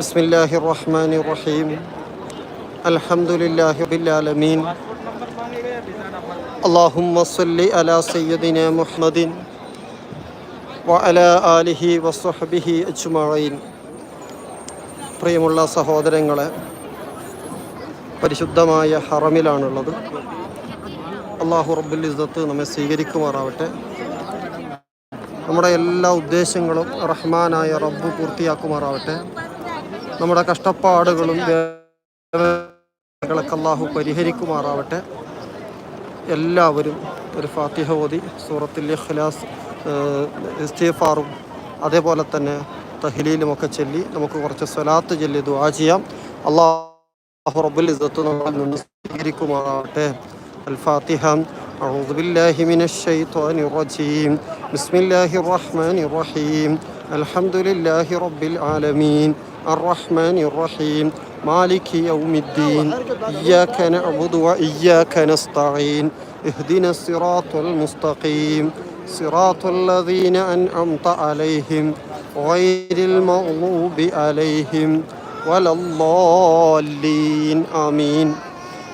بسم الله الرحمن الرحيم الحمد لله رب العالمين اللهم صل على سيدنا محمد وعلى آله وصحبه أجمعين പ്രിയമുള്ള സഹോദരങ്ങളെ പരിശുദ്ധമായ ഹറമിലാണുള്ളത് അള്ളാഹു റബ്ബുൽ ഇസ്സത്ത് നമ്മെ സ്വീകരിക്കുമാറാവട്ടെ നമ്മുടെ എല്ലാ ഉദ്ദേശങ്ങളും റഹ്മാനായ റബ്ബ് പൂർത്തിയാക്കുമാറാവട്ടെ നമ്മുടെ കഷ്ടപ്പാടുകളും വേദനകളൊക്കെ അള്ളാഹു പരിഹരിക്കുമാറാവട്ടെ എല്ലാവരും ഒരു ഫാത്തിഹ ഓതി സൂറത്തുൽ ഇഖ്ലാസ് ഇസ്തിഫാറും അതേപോലെ തന്നെ തഹ്ലീലുമൊക്കെ ചൊല്ലി നമുക്ക് കുറച്ച് സ്വലാത്ത് ചൊല്ലി ദുആ ചെയ്യാം അള്ളാഹു റബ്ബുൽ ഇസ്സത്ത് നമ്മളിൽ നിന്ന് സ്വീകരിക്കുമാറാവട്ടെ الفاتحة أعوذ بالله من الشيطان الرجيم بسم الله الرحمن الرحيم الحمد لله رب العالمين الرحمن الرحيم. مالك يوم الدين. إياك نعبد وإياك نستعين. اهدنا الصراط المستقيم. صراط الذين أنعمت عليهم غير المغضوب عليهم ولا الضالين. آمين.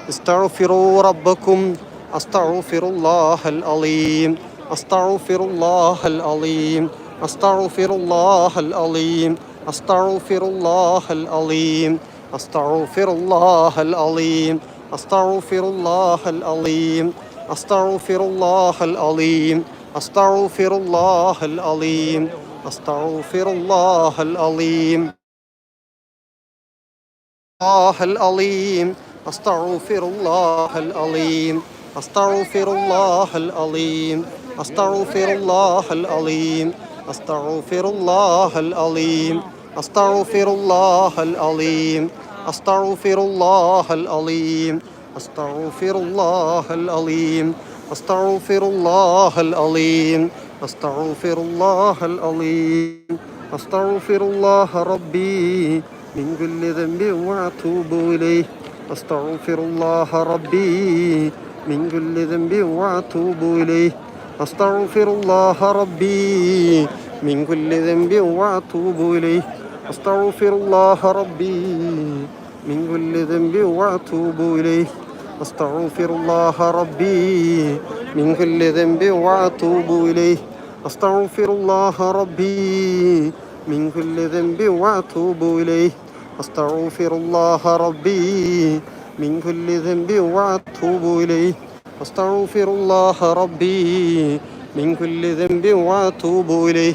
استغفروا ربكم. أستغفر الله العظيم. أستغفر الله العظيم. أستغفر الله العظيم. أستغفر الله العظيم أستغفر الله العظيم أستغفر الله العظيم أستغفر الله العظيم أستغفر الله العظيم أستغفر الله العظيم الله العظيم أستغفر الله العظيم أستغفر الله العظيم أستغفر الله العظيم أستغفر الله العظيم أستغفر الله العظيم أستغفر الله العظيم أستغفر الله العظيم أستغفر الله العظيم أستغفر الله العظيم أستغفر الله ربي من كل ذنب وأتوب إليه أستغفر الله ربي من كل ذنب وأتوب إليه أستغفر الله ربي من كل ذنب وأتوب إليه أستغفر الله ربي من كل ذنب وأتوب إليه أستغفر الله ربي من كل ذنب وأتوب إليه أستغفر الله ربي من كل ذنب وأتوب إليه أستغفر الله ربي من كل ذنب وأتوب إليه أستغفر الله ربي من كل ذنب وأتوب إليه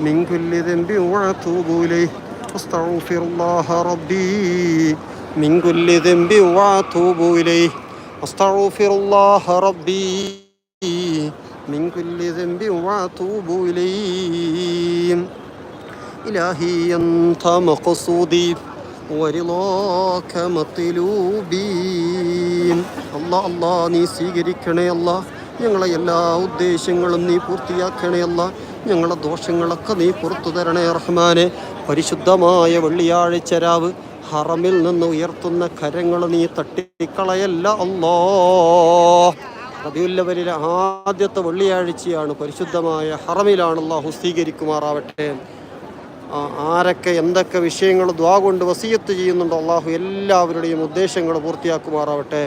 من كل ذنب وأتوب إليه أستغفر الله ربي من كل ذنب وأتوب إليه أستغفر الله ربي من كل ذنب وأتوب إليه إلهي أنت مقصودي ورضاك مطلوبي അല്ലാ അല്ലാ നീ സ്വീകരിക്കണേ അല്ല ഞങ്ങളെ എല്ലാ ഉദ്ദേശങ്ങളും നീ പൂർത്തിയാക്കണേ അല്ല ഞങ്ങളെ ദോഷങ്ങളൊക്കെ നീ പുറത്തു തരണേ റഹ്മാനെ. പരിശുദ്ധമായ വെള്ളിയാഴ്ച രാവ് ഹറമിൽ നിന്ന് ഉയർത്തുന്ന കരങ്ങൾ നീ തട്ടിക്കളയല്ല അല്ലോ. റബിയുല്ലവരിലെ ആദ്യത്തെ വെള്ളിയാഴ്ചയാണ് പരിശുദ്ധമായ ഹറമിലാണ് ആ, ആരൊക്കെ എന്തൊക്കെ വിഷയങ്ങൾ ദ്വാ കൊണ്ട് വസീയത്ത് ചെയ്യുന്നുണ്ടോ അള്ളാഹു എല്ലാവരുടെയും ഉദ്ദേശങ്ങൾ പൂർത്തിയാക്കുമാറാവട്ടെ.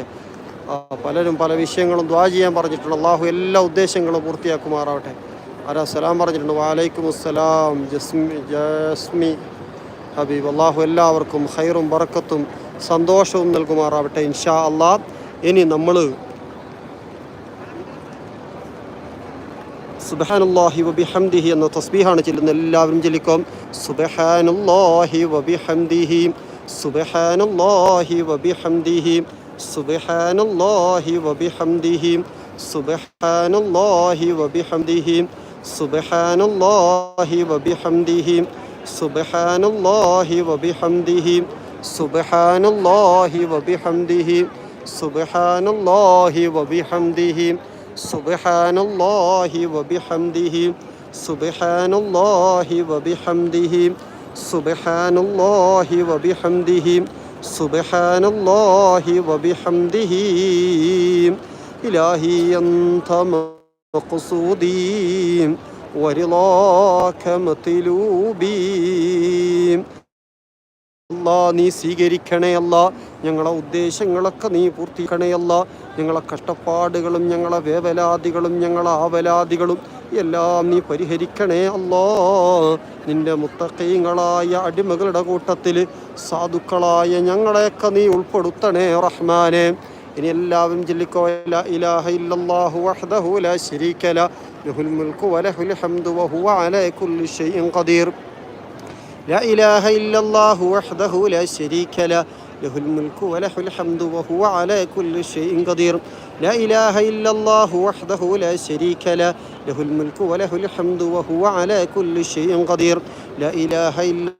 പലരും പല വിഷയങ്ങളും ദ്വാ ചെയ്യാൻ പറഞ്ഞിട്ടുണ്ട്. അള്ളാഹു എല്ലാ ഉദ്ദേശങ്ങളും പൂർത്തിയാക്കുമാറാവട്ടെ. ആരാ സലാം പറഞ്ഞിട്ടുണ്ട്. വാലൈക്കും അസ്സലാം. ജസ്മി ജസ്മി ഹബീബ്. അള്ളാഹു എല്ലാവർക്കും ഹൈറും ബറക്കത്തും സന്തോഷവും നൽകുമാറാവട്ടെ ഇൻഷാ അള്ളാ ഇനി നമ്മൾ സുബഹാനുല്ലാഹി വബിഹംദിഹി എന്ന തസ്ബീഹാണ് ചെല്ലുന്നത്. എല്ലാവരും ചൊല്ലിക്കും. സുബഹാനുല്ലാഹി വബിഹംദിഹി സുബഹാനുല്ലാഹി വബിഹംദിഹി സുബഹാനുല്ലാഹി വബിഹംദിഹി സുബഹാനുല്ലാഹി വബിഹംദിഹി. സുബഹാനുല്ലാഹി വബിഹംദിഹി സുബഹാനുല്ലാഹി വബിഹംദിഹി സുബഹാനുല്ലാഹി വബിഹംദിഹി സുബഹാനുല്ലാഹി വബിഹംദിഹി സുബഹാനുല്ലാഹി വബിഹംദിഹി സുബഹാനുല്ലാഹി വബിഹംദിഹി സുബഹാനുല്ലാഹി വബിഹംദിഹി സുബഹാനുല്ലാഹി വബിഹംദിഹി ഇലാഹി അന്തമ الله وبحمده إلهي أنت مقصودي ورضاك مطلوبي അല്ലാ നീ സ്വീകരിക്കണേ അല്ല ഞങ്ങളെ ഉദ്ദേശങ്ങളൊക്കെ നീ പൂർത്തിക്കണേ അല്ല ഞങ്ങളെ കഷ്ടപ്പാടുകളും ഞങ്ങളെ വേവലാദികളും ഞങ്ങളെ ആവലാദികളും എല്ലാം നീ പരിഹരിക്കണേ അല്ലോ നിന്റെ മുത്തക്കീങ്ങളായ അടിമകളുടെ കൂട്ടത്തിൽ സാധുക്കളായ ഞങ്ങളെയൊക്കെ നീ ഉൾപ്പെടുത്തണേ റഹ്മാനെ ഇനി എല്ലാവരും إله إلا الله وحده لا شريك له له الملك وله الحمد وهو على كل شيء قدير. لا إله إلا الله وحده لا شريك له له الملك وله الحمد وهو على كل شيء قدير. لا إله إلا الله وحده لا شريك له له الملك وله الحمد وهو على كل شيء قدير. لا إله إلا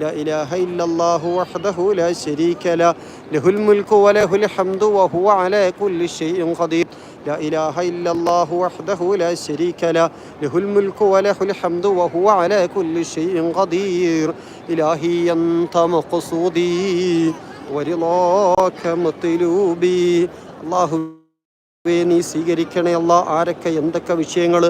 لا إله إلا الله وحده لا شريك له له الملك وله الحمد وهو على كل شيء قدير لا إله إلا الله وحده لا شريك له له الملك وله الحمد وهو على كل شيء قدير إلهي أنت مقصودي ورضاك مطلوبي الله നീ സ്വീകരിക്കണേ അല്ല ആരൊക്കെ എന്തൊക്കെ വിഷയങ്ങൾ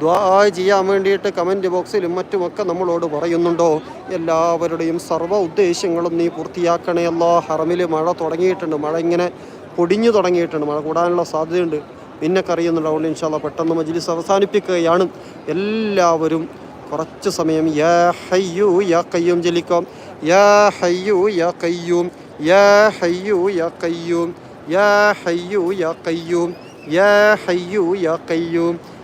ദ്വാ ചെയ്യാൻ വേണ്ടിയിട്ട് കമന്റ് ബോക്സിലും മറ്റുമൊക്കെ നമ്മളോട് പറയുന്നുണ്ടോ? എല്ലാവരുടെയും സർവ ഉദ്ദേശങ്ങളും നീ പൂർത്തിയാക്കണേ എല്ലാ ഹറമിൽ മഴ തുടങ്ങിയിട്ടുണ്ട്. മഴ ഇങ്ങനെ പൊടിഞ്ഞു തുടങ്ങിയിട്ടുണ്ട്. മഴ കൂടാനുള്ള സാധ്യതയുണ്ട്. പിന്നെ കറിയുന്നുണ്ടാവുകൊണ്ട് ഇൻഷാല്ല പെട്ടെന്ന് മജ്ലിസ് അവസാനിപ്പിക്കുകയാണ്. എല്ലാവരും കുറച്ച് സമയം. യാ ഹയ്യു യാ കയ്യൂം ജലിക്കാം. യാ ഹയ്യു യാ കയ്യൂം യാ ഹയ്യു യാ കയ്യൂം യാ ഹയ്യു യാ കയ്യൂം യാ ഹയ്യു യാ കയ്യൂം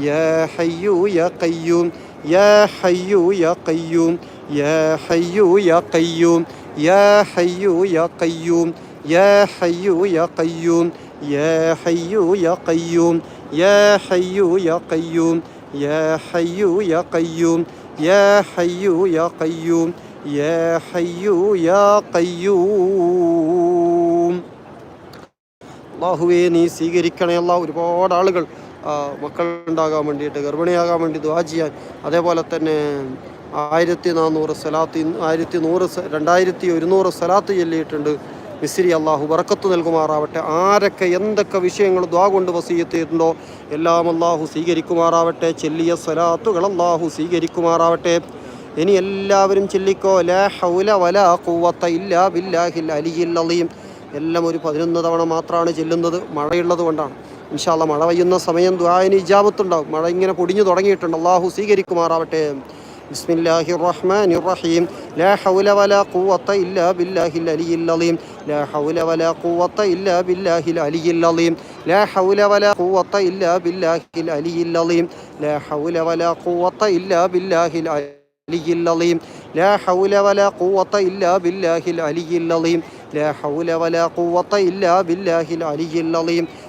യാ ഹയ്യു യാ കയ്യൂം യാ ഹയ്യു യാ കയ്യൂം യാ ഹയ്യു യാ കയ്യൂം യാ ഹയ്യു യാ കയ്യൂം യാ ഹയ്യു യാ കയ്യൂം യാ ഹയ്യു യാ കയ്യൂം യാ ഹയ്യു യാ കയ്യൂം യാ ഹയ്യു യാ കയ്യൂം യാ ഹയ്യു യാ കയ്യൂം യാ ഹയ്യു യാ കയ്യൂം അള്ളാഹുവെ നീ സ്വീകരിക്കണേ അല്ല ഒരുപാട് ആളുകൾ മക്കളുണ്ടാകാൻ വേണ്ടിയിട്ട് ഗർഭിണിയാകാൻ വേണ്ടി ദ്വാ ചെയ്യാൻ. അതേപോലെ തന്നെ ആയിരത്തി നാനൂറ് സലാത്ത് ആയിരത്തി നൂറ് രണ്ടായിരത്തി ഒരുന്നൂറ് സലാത്ത് ചൊല്ലിയിട്ടുണ്ട്. മിസ്രി അള്ളാഹു വറക്കത്ത് നൽകുമാറാവട്ടെ. ആരൊക്കെ എന്തൊക്കെ വിഷയങ്ങൾ ദ്വാ കൊണ്ട് വസീയത്തിയിട്ടുണ്ടോ എല്ലാം അള്ളാഹു സ്വീകരിക്കുമാറാവട്ടെ. ചെല്ലിയ സലാത്തുകൾ അള്ളാഹു സ്വീകരിക്കുമാറാവട്ടെ. ഇനി എല്ലാവരും ചെല്ലിക്കോ ലാ ഹൗല വലാ ഖുവത്ത ഇല്ലാ ബില്ലാഹിൽ അലിയിൽ അലിയും എല്ലാം ഒരു പതിനൊന്ന് തവണ മാത്രമാണ് ചെല്ലുന്നത് മഴയുള്ളത് കൊണ്ടാണ്. ഇൻഷാല്ല മഴ പെയ്യുന്ന സമയം ദുബായന് ഇജാബത്തുണ്ടാവും. മഴ ഇങ്ങനെ പൊടിഞ്ഞു തുടങ്ങിയിട്ടുണ്ട്. അള്ളാഹു സ്വീകരിക്കുമാറാവട്ടെ. ബിസ്മില്ലാഹിറഹ്മാൻ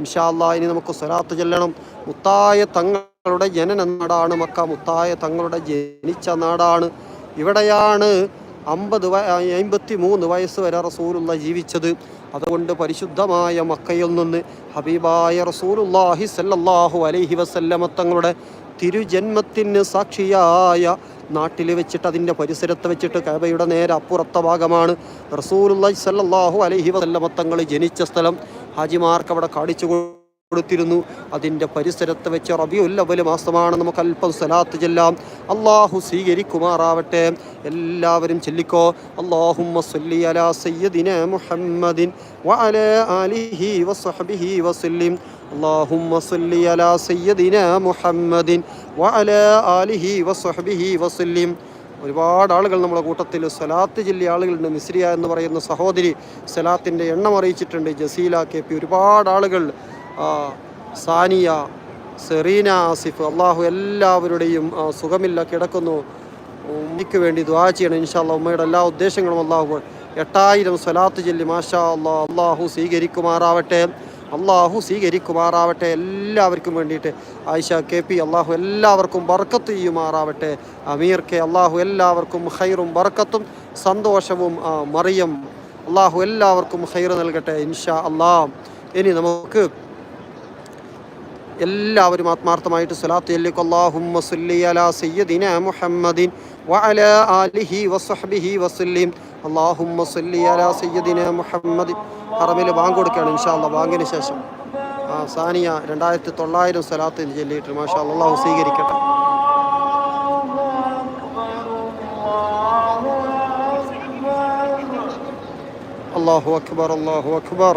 ഇൻഷാല്ലാ ഇനി നമുക്ക് സ്വലാത്ത് ചെല്ലണം. മുത്തായ തങ്ങളുടെ ജനന നാടാണ് മക്ക. മുത്തായ തങ്ങളുടെ ജനിച്ച നാടാണ്. ഇവിടെയാണ് അമ്പത് അമ്പത്തി മൂന്ന് വയസ്സ് വരെ റസൂലുള്ള ജീവിച്ചത്. അതുകൊണ്ട് പരിശുദ്ധമായ മക്കയിൽ നിന്ന് ഹബീബായ റസൂലുല്ലാഹി സല്ലല്ലാഹു അലൈഹി വസല്ലമ തങ്ങളുടെ തിരുജന്മത്തിന് സാക്ഷിയായ നാട്ടിൽ വെച്ചിട്ട് അതിന്റെ പരിസരത്ത് വെച്ചിട്ട് കബയുടെ നേരെ അപ്പുറത്തെ ഭാഗമാണ്. റസൂലുള്ളാഹി സല്ലല്ലാഹു അലൈഹി വസല്ലമ തങ്ങൾ ജനിച്ച സ്ഥലം. ഹാജിമാർക്ക് അവിടെ കാണിച്ചു കൊടുത്തിരുന്നു അതിൻ്റെ പരിസരത്ത് വെച്ച് റബിയുൽ അവൽ മാസമാണ് നമുക്ക് അല്പം സലാത്ത് ചെല്ലാം അള്ളാഹു സ്വീകരിക്കുമാറാവട്ടെ എല്ലാവരും ചെല്ലിക്കോ അള്ളാഹുമ്മ സല്ലി അലാ സയ്യദിന മുഹമ്മദിൻ വഅലാ ആലിഹി വസഹബിഹി വസല്ലിം اللهم صل على سيدنا محمد وعلى آله وصحبه وسلم ഒരുപാട് ആളുകൾ നമ്മുടെ കൂട്ടത്തിൽ സലാത്ത് ജില്ല ആളുകളുണ്ട്. മിസ്രിയ എന്ന് പറയുന്ന സഹോദരി സലാത്തിന്റെ എണ്ണം അറിയിച്ചിട്ടുണ്ട്. ജസീല കെ പി ഒരുപാട് ആളുകൾ സാനിയ സെറീന ആസിഫ് അള്ളാഹു എല്ലാവരുടെയും സുഖമില്ല കിടക്കുന്നു. ഉമ്മയ്ക്ക് വേണ്ടി ദ്വാ ചെയ്യണം. ഇൻഷാല്ല ഉമ്മയുടെ എല്ലാ ഉദ്ദേശങ്ങളും അള്ളാഹു എട്ടായിരം സ്വലാത്ത് ചൊല്ലി മാഷാ അള്ളാഹ് അള്ളാഹു സ്വീകരിക്കുമാറാവട്ടെ. അള്ളാഹു സ്വീകരിക്കുമാറാവട്ടെ എല്ലാവർക്കും വേണ്ടിയിട്ട്. ആയിഷ കെ പി അള്ളാഹു എല്ലാവർക്കും ബർക്കത്ത് ചെയ്യുമാറാവട്ടെ. അമീർ കെ അള്ളാഹു എല്ലാവർക്കും ഹൈറും ബർക്കത്തും സന്തോഷവും മറിയം. അള്ളാഹു എല്ലാവർക്കും ഹൈർ നൽകട്ടെ ഇൻഷാ അള്ളാ ഇനി നമുക്ക് എല്ലാവരും ആത്മാർത്ഥമായിട്ട് സ്വലാത്ത് അല്ലാഹുമ്മ സല്ലി അലാ സയ്യിദിന മുഹമ്മദിൻ വഅലാ ആലിഹി വസ്വഹ്ബിഹി വസല്ലിം സയ്യിദിന മുഹമ്മദിൻ ഹറമിൽ ബാങ്ക് കൊടുക്കുകയാണ് ഇൻഷാല്ല ബാങ്കിന് ശേഷം. ആ സാനിയ രണ്ടായിരത്തി തൊള്ളായിരം സ്വലാത്ത് ചൊല്ലിയിട്ട് മാഷാ അള്ളാഹു സ്വീകരിക്കട്ടെ അള്ളാഹു അക്ബർ. അള്ളാഹു അക്ബർ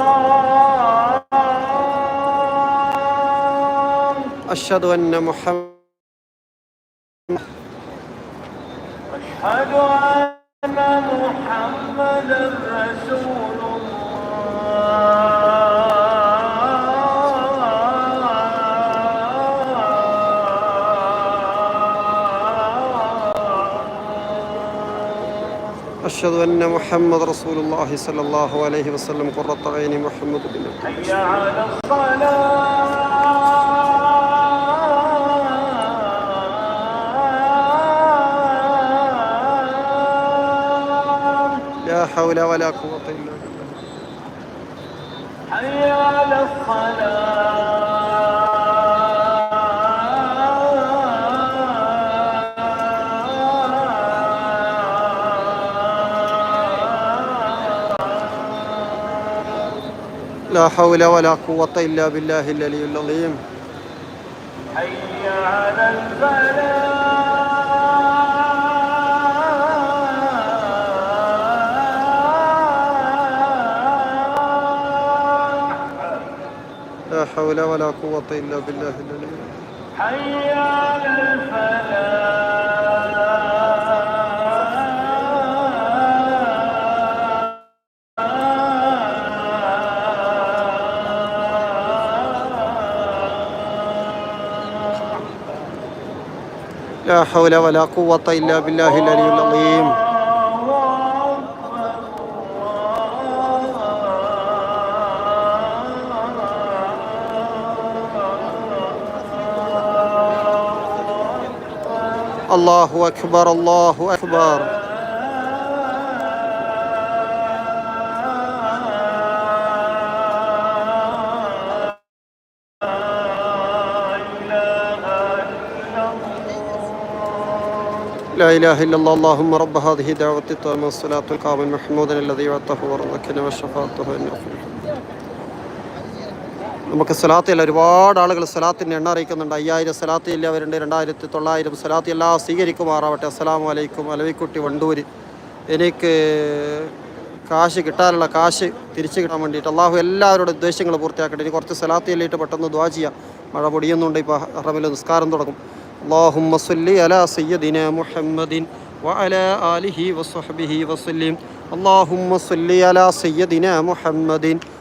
أشهد أن محمد أشهد أن محمد رسول الله. أشهد أن محمد رسول الله صلى الله عليه وسلم قرة عيني محمد بن حي على الصلاة. حول ولا قوة إلا بالله. حي على الصلاة. لا حول ولا قوة إلا بالله العلي العظيم. حي على الفلاح. حول ولا قوة إلا بالله العلي حي على الفلاح لا حول ولا قوة إلا بالله العلي العظيم. الله أكبر الله أكبر. لا إله إلا الله اللهم رب هذه دعوة التامة الصلاة القائمة محمودا الذي وعدته ورزقنا وشفاعته إنه നമുക്ക് സലാത്തിൽ ഒരുപാട് ആളുകൾ സലാത്തിൻ്റെ എണ്ണ അറിയിക്കുന്നുണ്ട് അയ്യായിരം സലാത്ത് ഇല്ലവരുണ്ട് രണ്ടായിരത്തി തൊള്ളായിരം സലാത്ത് എല്ലാം സ്വീകരിക്കുമാറാവട്ടെ അസ്സലാമു അലൈക്കും അലവിക്കുട്ടി വണ്ടൂര് എനിക്ക് കാശ് കിട്ടാനുള്ള കാശ് തിരിച്ചു കിട്ടാൻ വേണ്ടിയിട്ട് അള്ളാഹു എല്ലാവരുടെ ഉദ്ദേശങ്ങൾ പൂർത്തിയാക്കട്ടെ ഇനി കുറച്ച് സലാത്ത് ചെല്ലിയിട്ട് പെട്ടെന്ന് ദ്വാ ചെയ്യാം മഴ പൊടിയുന്നുണ്ട് ഇപ്പോൾ ഹറമിൽ നിസ്കാരം തുടങ്ങും اللهم صل على سيدنا محمد وعلى آله وصحبه وسلم اللهم صل على سيدنا محمد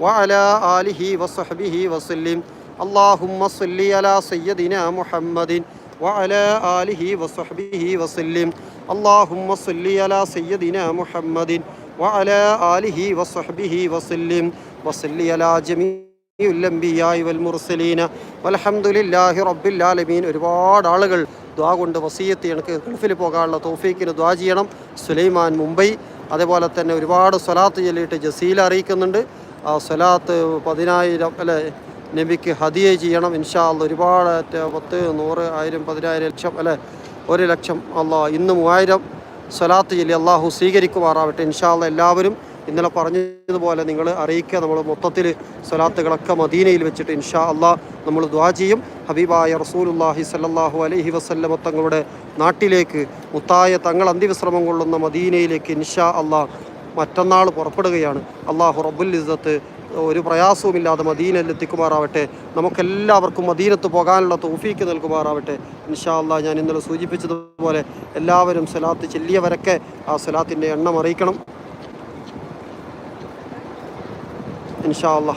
وعلى آله وصحبه وسلم اللهم صل على سيدنا محمد وعلى آله وصحبه وسلم اللهم صل على سيدنا محمد وعلى آله وصحبه وسلم وصل على جميع الأنبياء والمرسلين والحمد لله رب العالمين ഒരുപാട് ആളുകൾ ദ്വാ കൊണ്ട് വസീയത്ത് എനിക്ക് ഗൾഫിൽ പോകാനുള്ള തോഫീക്കിന് ദ്വാ ചെയ്യണം സുലൈമാൻ മുംബൈ അതേപോലെ തന്നെ ഒരുപാട് സ്വലാത്ത് ചൊല്ലിയിട്ട് ജസീൽ അറിയിക്കുന്നുണ്ട് ആ സ്വലാത്ത് പതിനായിരം അല്ലെ നബിക്ക് ഹദിയ ചെയ്യണം ഇൻഷാ അല്ല ഒരുപാട് പത്ത് നൂറ് ആയിരം പതിനായിരം ലക്ഷം അല്ലെ ഒരു ലക്ഷം അള്ളാ ഇന്ന് മൂവായിരം സ്വലാത്ത് ചൊല്ലി അള്ളാഹു സ്വീകരിക്കുമാറാവട്ടെ ഇൻഷാ അല്ല എല്ലാവരും ഇന്നലെ പറഞ്ഞതുപോലെ നിങ്ങൾ അറിയിക്കുക. നമ്മൾ മൊത്തത്തിൽ സ്വലാത്തുകളൊക്കെ മദീനയിൽ വെച്ചിട്ട് ഇൻഷാ അള്ളാ നമ്മൾ ദ്വാ ചെയ്യും. ഹബീബായ റസൂലുല്ലാഹി സല്ലാഹു അലഹി വസല്ലമ തങ്ങളുടെ നാട്ടിലേക്ക് മുത്തായ തങ്ങൾ അന്തിവിശ്രമം കൊള്ളുന്ന മദീനയിലേക്ക് ഇൻഷാ അള്ളാ മറ്റന്നാൾ പുറപ്പെടുകയാണ്. അള്ളാഹു റബ്ബുൽ ഇസ്സത്ത് ഒരു പ്രയാസവുമില്ലാതെ മദീനയിലെത്തിക്കുമാറാവട്ടെ നമുക്കെല്ലാവർക്കും മദീനത്ത് പോകാനുള്ള തോഫീക്ക് നൽകുമാറാവട്ടെ. ഇൻഷാല്ല ഞാൻ ഇന്നലെ സൂചിപ്പിച്ചതുപോലെ എല്ലാവരും സലാത്ത് ചെല്ലിയവരൊക്കെ ആ സലാത്തിന്റെ എണ്ണം അറിയിക്കണം. ഇൻഷാല്ല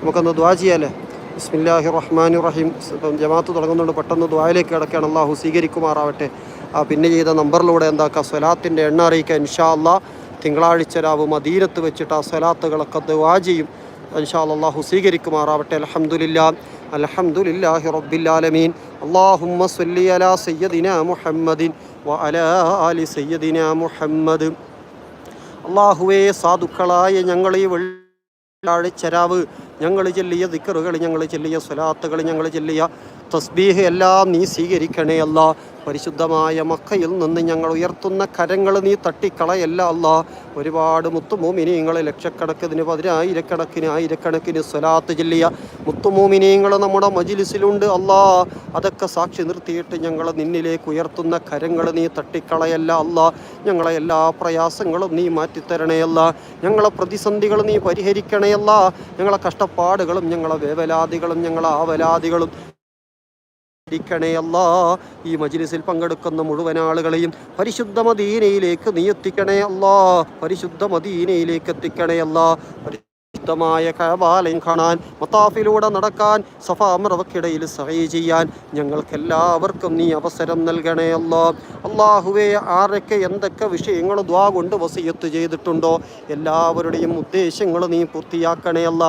നമുക്കൊന്ന് ദ്വാ ചെയ്യാല്ലേ ബിസ്മില്ലാഹി റഹ്മാനി റഹീം. ഇപ്പം ജമാഅത്ത് തുടങ്ങുന്നുണ്ട്. പെട്ടെന്ന് ദ്വായിലേക്ക് കിടക്കുകയാണ്. അള്ളാഹു സ്വീകരിക്കുമാറാവട്ടെ. ആ പിന്നെ ചെയ്ത നമ്പറിലൂടെ എന്താക്കുക സ്വലാത്തിന്റെ എണ്ണ അറിയിക്കുക ഇൻഷാ അല്ലാ തിങ്കളാഴ്ച രാവ് മദീനത്ത് വെച്ചിട്ട് ആ സ്വലാത്തുകളൊക്കെ ദുവാ ചെയ്യും. ഇൻഷാ അല്ലാഹു സ്വീകരിക്കുമാറാവട്ടെ. അൽഹംദുലില്ലാ. അൽഹംദുലില്ലാഹി റബ്ബിൽ ആലമീൻ. അല്ലാഹുമ്മ സ്വല്ലി അലാ സയ്യദിന മുഹമ്മദിൻ വ അലാ ആലി സയ്യദിന മുഹമ്മദ്. അള്ളാഹുവേ സാധുക്കളായ ഞങ്ങൾ ഈ വെള്ളിയാഴ്ചരാവ് ഞങ്ങൾ ചെല്ലിയ ദിക്കറുകൾ ഞങ്ങൾ ചെല്ലിയ സ്വലാത്തുകൾ ഞങ്ങൾ ചെല്ലിയ തസ്ബീഹ് എല്ലാം നീ സ്വീകരിക്കണേ അല്ല. പരിശുദ്ധമായ മക്കയിൽ നിന്ന് ഞങ്ങൾ ഉയർത്തുന്ന കരങ്ങൾ നീ തട്ടിക്കളയല്ല അല്ല. ഒരുപാട് മുത്തുമോമിനിയങ്ങൾ ലക്ഷക്കണക്കിന് പതിനായിരക്കണക്കിന് ആയിരക്കണക്കിന് സ്വലാത്ത് ചെല്ലിയ മുത്തുമോമിനിയങ്ങൾ നമ്മുടെ മജിലിസിലുണ്ട് അല്ലാ. അതൊക്കെ സാക്ഷി നിർത്തിയിട്ട് ഞങ്ങൾ നിന്നിലേക്ക് ഉയർത്തുന്ന കരങ്ങൾ നീ തട്ടിക്കളയല്ല അല്ല. ഞങ്ങളെ എല്ലാ പ്രയാസങ്ങളും നീ മാറ്റിത്തരണേയല്ല ഞങ്ങളെ പ്രതിസന്ധികൾ നീ പരിഹരിക്കണേയല്ല ഞങ്ങളെ കഷ്ടപ്പാടുകളും ഞങ്ങളെ വേവലാദികളും ഞങ്ങളെ ആവലാദികളും ഇരിക്കണേയല്ല ഈ മജിലിസിൽ പങ്കെടുക്കുന്ന മുഴുവൻ ആളുകളെയും പരിശുദ്ധ മദീനയിലേക്ക് നീ എത്തിക്കണേ അല്ലാ. പരിശുദ്ധ മദീനയിലേക്ക് എത്തിക്കണേ അല്ലാ. പരിശുദ്ധമായ കഴബാലയം കാണാൻ മത്താഫിലൂടെ നടക്കാൻ സഫാമറവക്കിടയിൽ സഹി ചെയ്യാൻ ഞങ്ങൾക്കെല്ലാവർക്കും നീ അവസരം നൽകണേ അല്ലോ. അള്ളാഹുവെ ആരൊക്കെ എന്തൊക്കെ വിഷയങ്ങൾ ദ്വാ കൊണ്ട് വസിയത്ത് ചെയ്തിട്ടുണ്ടോ എല്ലാവരുടെയും ഉദ്ദേശങ്ങൾ നീ പൂർത്തിയാക്കണേ അല്ല.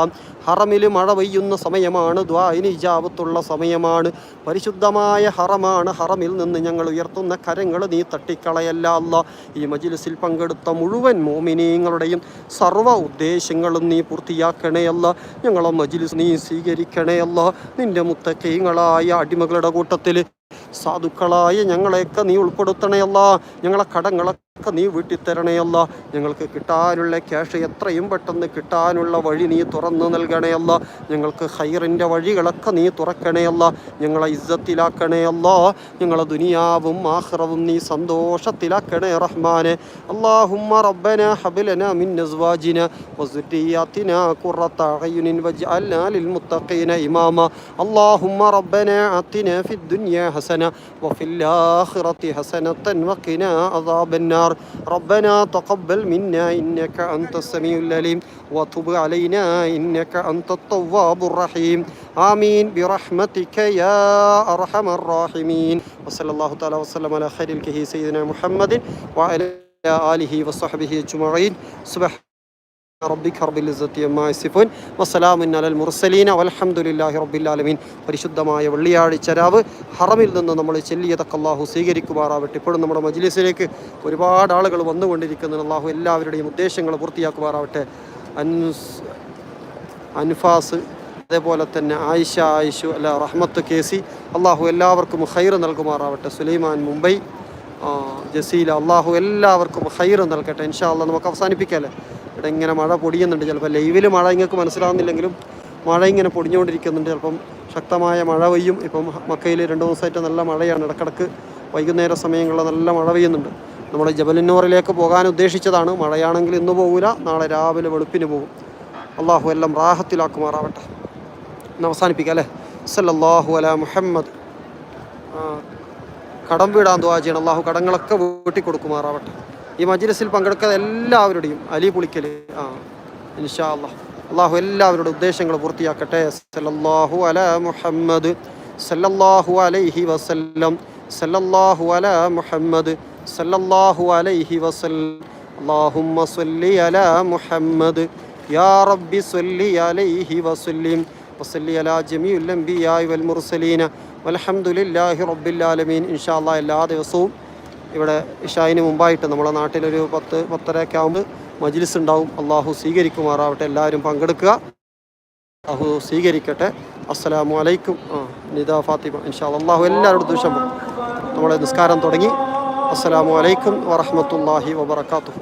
ഹറമിൽ മഴ പെയ്യുന്ന സമയമാണ് ദ്വായിന് ഇജാപത്തുള്ള സമയമാണ്. പരിശുദ്ധമായ ഹറമാണ് ഹറമിൽ നിന്ന് ഞങ്ങൾ ഉയർത്തുന്ന കരങ്ങൾ നീ തട്ടിക്കളയല്ല അല്ല. ഈ മജിലിസിൽ പങ്കെടുത്ത മുഴുവൻ മോമിനീങ്ങളുടെയും സർവ ഉദ്ദേശങ്ങളും നീ പൂർത്തിയാക്കണേ അല്ല. ഞങ്ങളെ മജിലിസ് നീ സ്വീകരിക്കണേയല്ല നിന്റെ മുത്തക്കൈങ്ങളായ അടിമകളുടെ കൂട്ടത്തിൽ സാധുക്കളായ ഞങ്ങളെയൊക്കെ നീ ഉൾപ്പെടുത്തണേയല്ല ഞങ്ങളെ ഒക്കെ നീ വീട്ടിൽ തരണയല്ല ഞങ്ങൾക്ക് കിട്ടാനുള്ള ക്യാഷ് എത്രയും പെട്ടെന്ന് കിട്ടാനുള്ള വഴി നീ തുറന്നു നൽകണയല്ല. ഞങ്ങൾക്ക് ഹൈറിന്റെ വഴികളൊക്കെ നീ തുറക്കണയല്ല. ഞങ്ങളെ ഇജ്ജത്തിലാക്കണയല്ല ഞങ്ങളെ ദുനിയാവും ആഹ്റവും നീ സന്തോഷത്തിലാക്കണേ റഹ്മാനെ. അള്ളാഹുമ്മ റബ്ബന ഹബിലന മിൻ അസ്വാജിന വസുരിയാത്തിന ഖുറത അയുനിൻ വജ്അൽനാ ലിൽ മുത്തഖീന ഇമാമ. അള്ളാഹുമ്മ റബ്ബന ആതിന ഫിദ് ദുനിയാ ഹസന വഫിൽ ആഖിറത്തി ഹസനതൻ വഖിന അദാബന്നാർ النار. ربنا تقبل منا إنك أنت السميع العليم وتب علينا إنك أنت التواب الرحيم. آمين. برحمتك يا أرحم الراحمين. وصلى الله تعالى وسلم على خير الكهي سيدنا محمد وعلى آله وصحبه أجمعين. سبحان റബ്ബിക റബ്ബിൽ ഇസത്തിയമായ സിഫുൻ വസ്സലാമുൻ അലൽ മുർസലീന റബ്ബിൽ പരിശുദ്ധമായ വെള്ളിയാഴ്ച രാവ് ഹറമിൽ നിന്ന് നമ്മൾ ചെല്ലിയതൊക്കെ അള്ളാഹു സ്വീകരിക്കുമാറാവട്ടെ. ഇപ്പോഴും നമ്മുടെ മജ്ലിസിലേക്ക് ഒരുപാട് ആളുകൾ വന്നുകൊണ്ടിരിക്കുന്നു അള്ളാഹു എല്ലാവരുടെയും ഉദ്ദേശങ്ങൾ പൂർത്തിയാക്കുമാറാവട്ടെ. അൻഫാസ് അതേപോലെ തന്നെ ആയിഷ ആയിഷു അല്ല റഹ്മത്ത് കെ സി അള്ളാഹു എല്ലാവർക്കും ഹൈർ നൽകുമാറാവട്ടെ. സുലൈമാൻ മുംബൈ ജസീല അള്ളാഹു എല്ലാവർക്കും ഹൈർ നൽകട്ടെ. ഇൻഷാ അള്ളാഹ് നമുക്ക് അവസാനിപ്പിക്കാമല്ലേ ഇവിടെ ഇങ്ങനെ മഴ പൊടിയുന്നുണ്ട്. ചിലപ്പോൾ ലൈവിൽ മഴ നിങ്ങൾക്ക് മനസ്സിലാവുന്നില്ലെങ്കിലും മഴ ഇങ്ങനെ പൊടിഞ്ഞുകൊണ്ടിരിക്കുന്നുണ്ട്. ചിലപ്പം ശക്തമായ മഴ പെയ്യും. ഇപ്പം മക്കയിൽ രണ്ട് ദിവസമായിട്ട് നല്ല മഴയാണ്. ഇടക്കിടക്ക് വൈകുന്നേര സമയങ്ങളിൽ നല്ല മഴ പെയ്യുന്നുണ്ട്. നമ്മൾ ജബലിന്നൂറിലേക്ക് പോകാൻ ഉദ്ദേശിച്ചതാണ്. മഴയാണെങ്കിൽ ഇന്ന് പോകില്ല നാളെ രാവിലെ വെളുപ്പിന് പോകും അള്ളാഹു എല്ലാം റാഹത്തിലാക്കുമാറാവട്ടെ. എന്ന് അവസാനിപ്പിക്കാം അല്ലേ? സല്ലല്ലാഹു അല മുഹമ്മദ്. കടം വീടാൻ ദുവാ ചെയ്യണം. അള്ളാഹു കടങ്ങളൊക്കെ വീട്ടി കൊടുക്കുമാറാവട്ടെ ഈ മജ്ലിസിൽ പങ്കെടുക്കുന്ന എല്ലാവരുടെയും അലി പുളിക്കൽ ആ ഇൻഷാ അള്ളാഹ് അള്ളാഹു എല്ലാവരുടെ ഉദ്ദേശങ്ങൾ പൂർത്തിയാക്കട്ടെ സല്ലല്ലാഹു അല മുഹമ്മദ് സല്ലല്ലാഹു അലൈഹി വസല്ലം സല്ലല്ലാഹു അല മുഹമ്മദ് സല്ലല്ലാഹു അലൈഹി വസല്ലം اللهم صل على محمد يا رب صل عليه وسلم وصل على جميع الأنبياء والمرسلين والحمد لله رب العالمين إن شاء الله എല്ലാ ദിവസവും ഇവിടെ ഇഷായിന് മുമ്പായിട്ട് നമ്മുടെ നാട്ടിലൊരു പത്ത് പത്തരയൊക്കെ ആകുമ്പോൾ മജ്ലിസ് ഉണ്ടാവും. അള്ളാഹു സ്വീകരിക്കുമാറാവട്ടെ. എല്ലാവരും പങ്കെടുക്കുക. അള്ളാഹു സ്വീകരിക്കട്ടെ. അസ്സലാമു അലൈക്കും. ആ നിത ഫാത്തിമ. ഇൻഷാ. അള്ളാഹു എല്ലാവരോടും ദുഷം നമ്മളെ നിസ്കാരം തുടങ്ങി. അസ്സലാമു അലൈക്കും വറഹമത്തല്ലാഹി വബറകാതുഹു.